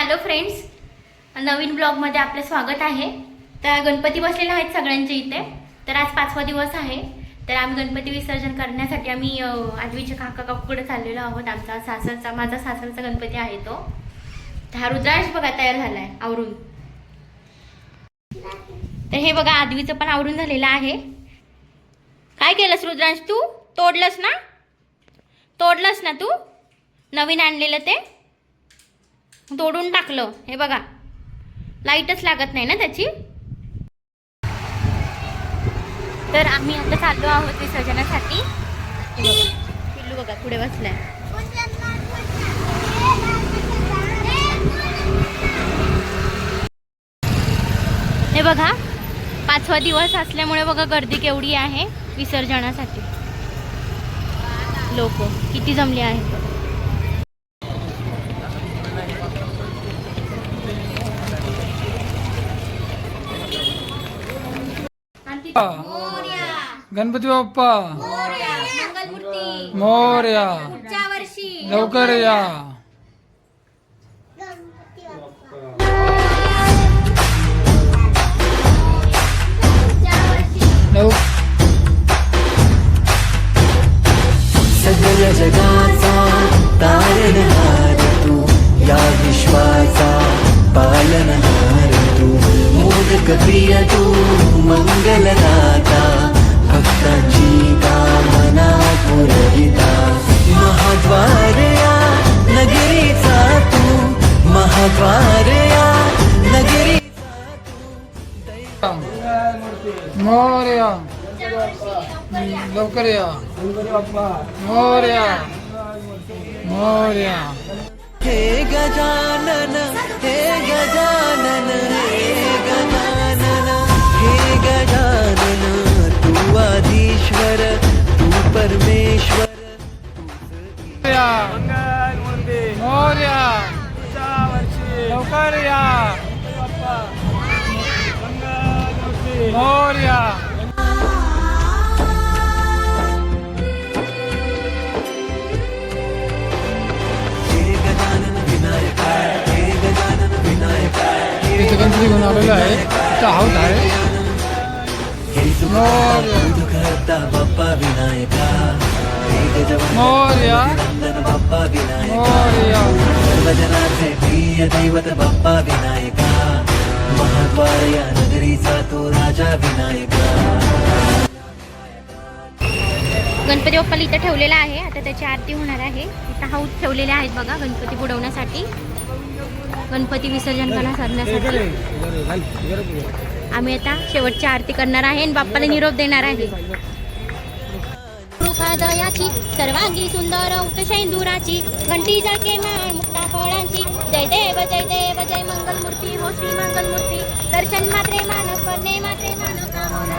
Hello friends नवीन ब्लॉगमध्ये आपलं स्वागत आहे. तर गणपती बसलेले आहेत सगळ्यांच्या इथे. तर आज पाचवा दिवस आहे. तर आम्ही गणपती विसर्जन करण्यासाठी आम्ही अ, आजवीच्या काका काकूकडे चाललेलो आहोत. आमचा सासरचा माझा सासरचा गणपती आहे तो. हा रुद्रांश बघा तयार झाला आहे आवरून. तर हे बघा आदवीचं पण आवरून झालेलं आहे. काय केलंस रुद्रांश तू? तोडलंस ना? तोडलंस ना तू? नवीन आणलेलं ते? तोडून टाकलं. हे बघा. लाईटच लागत नाही ना त्याची? तर आम्ही आता चाललो आहोत विसर्जनासाठी. बघा. पिल्लू बघा पुढे बसलाय. हे बघा. पाचवा दिवस असल्यामुळे बघा गर्दी केवढी आहे विसर्जनासाठी. लोक किती जमले आहेत. गणपती बाप्पा. मंगलमूर्ती. मोर्या. पुढच्या वर्षी. लवकर या. पुढच्या वर्षी लव. सगळ जगाचा तारणहार तू या विश्वाचा पालनहार तू मोदक प्रिय तू. मंगलदाता भक्तांची कामना पुरविता. महाद्वार या नगरीचा तू महाद्वार या नगरीचा तू मोर्या. लवकर या मोर्या. मोर्या. हे गजानन हे गजानन आधीश्वर तू परमेश्वर मोर्या मोर्या लवकर या मोर्या हे गजानन विनायक हे गजानन विनायक इथे गणपती घेऊन आलेलो आहे हाऊस आहे करता बाप्पा विनायका गजवंदन मोर्या बाप्पा विनायका मोर्या सर्वजनाचे प्रिय दैवत बाप्पा विनायका महाद्वार या नगरीचा तो राजा विनायका गणपती बाप्पाला इथं ठेवलेला आहे. आता त्याची आरती होणार आहे. इथं हाऊस ठेवलेले आहेत बघा गणपती बुडवण्यासाठी. गणपती विसर्जन करण्यासाठी. आम्ही आता शेवटची आरती करणार आहे आणि बाप्पाला निरोप देणार आहे. दयाची सर्वांगी सुंदर उठशैंदुराची घंटी जळके माळ मुक्ता फळांची. जय देव जय देव जय मंगलमूर्ती हो श्री मंगलमूर्ती. दर्शन मात्रे मानव करणे मात्रे मानव कामना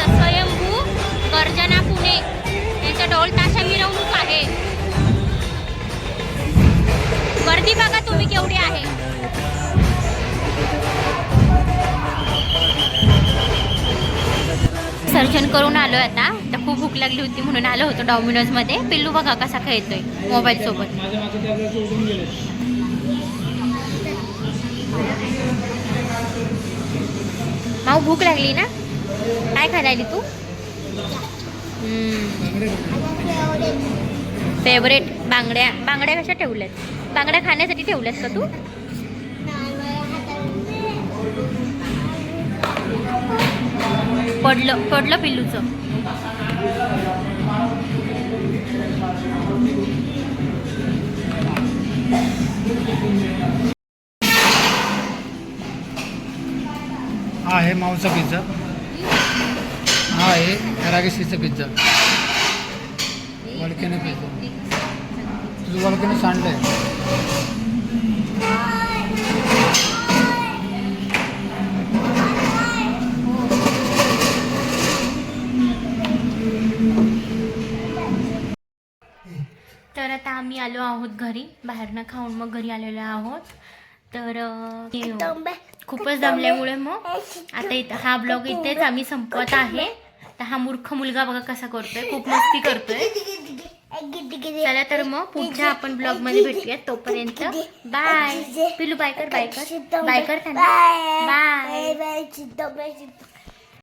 आज स्वयंभू गर्जना पुणे. यांच्या डोल ताशा मिरवणूक आहे. गर्दी बघा तुम्ही केवढी आहे. सर्जन करून आलो आता. तर खूप भूक लागली होती म्हणून आलो होतो डॉमिनोजमध्ये पिल्लू बघा कसा खेळतोय मोबाईल सोबत. माऊ भूक लागली ना? काय खायला तू? फेवरेट बांगड्या. बांगड्या कशा ठेवल्यात? बांगड्या खाण्यासाठी ठेवल्यात का तू? पडलं पडलं पिल्लूचं. हा आहे मांसा पिझ्झा. हा आहे रागेशीचा पिझ्झा वळकेने पिझ्झा तुझं वळकेने सांडलंय. तर आता आम्ही आलो आहोत घरी. बाहेरनं खाऊन मग घरी आलेलो आहोत. तर खूपच दमल्यामुळे मग आता इथं हा ब्लॉग इथेच आम्ही संपवत आहे. तर हा मूर्ख मुलगा बघा कसा करतोय खूप मस्ती करतोय. चला तर मग पुढच्या आपण ब्लॉगमध्ये भेटूया तोपर्यंत बाय पिलू बाय कर बाय कर बाय कर बाय बाय बाय